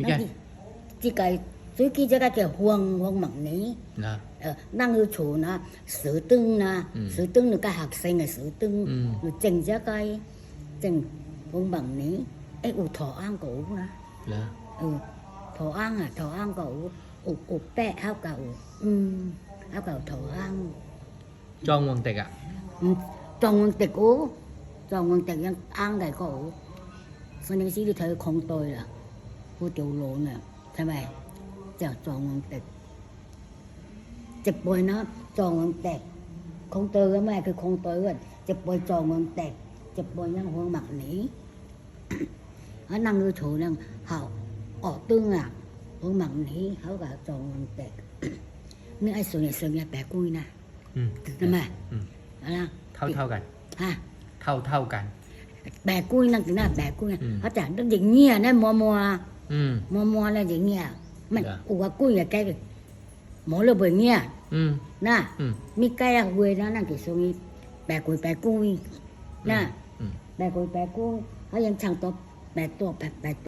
มีแก่ที่ไก่ซื้อกี่จะก็จะห่วงห่วงหมังนี้นะเออนั่งอยู่โฉนะสือตึงนะสือตึงหนูก็หักเซ็งไสือตึงหนูเจ๋งจะไก่เจ๋งห่วงหมันี้ไออูถออ้างกูนนะเออถออ้างอะถออ้างกูอุอุกปะเอาเก่าอืมเเก่าถออ้างจองวงเต็กอะจองวงเต็กกูจองวงเต็กยังอ้างไก่กูส่วนนี้ซีดีเธอขงตัวละ ผู้ดูโลเนี่ยใช่ไหมเจาาจองวังเต็กจะป่วยนะจองวังเตกคงเตยก็ไม่คือคงเตยก็จะป่วยจองวังเต็กจะป่วยนั่งหัวหมักหนีเขานั่งดูถูนั่งเห่าออกตึ้งอะหัวหมักหนีเขาก็จองวังเต็กนี่ไอ้ส่วนใหญ่ส่วนใหญ่แปะกุ้ยนะใช่ไหมอะไรเท่าเท่ากันฮะเท่าเท่ากัน แปลกุ้ยนั่งถึงหน้าแปลกุ้ยนะอืม เขาจะต้องอย่างเงี้ยนะมัวมัวอืม มัวมัวแล้วอย่างเงี้ยมันเหรออัวกุ้ยอย่าแกหมอเลยเบื่อเงี้ยอืม นะอืม mi cái là quê đó là cái số mi bè cùi bè cùi nè อืม bè cùi bè cùi họ ยัง chẳng tốt bè to bè bè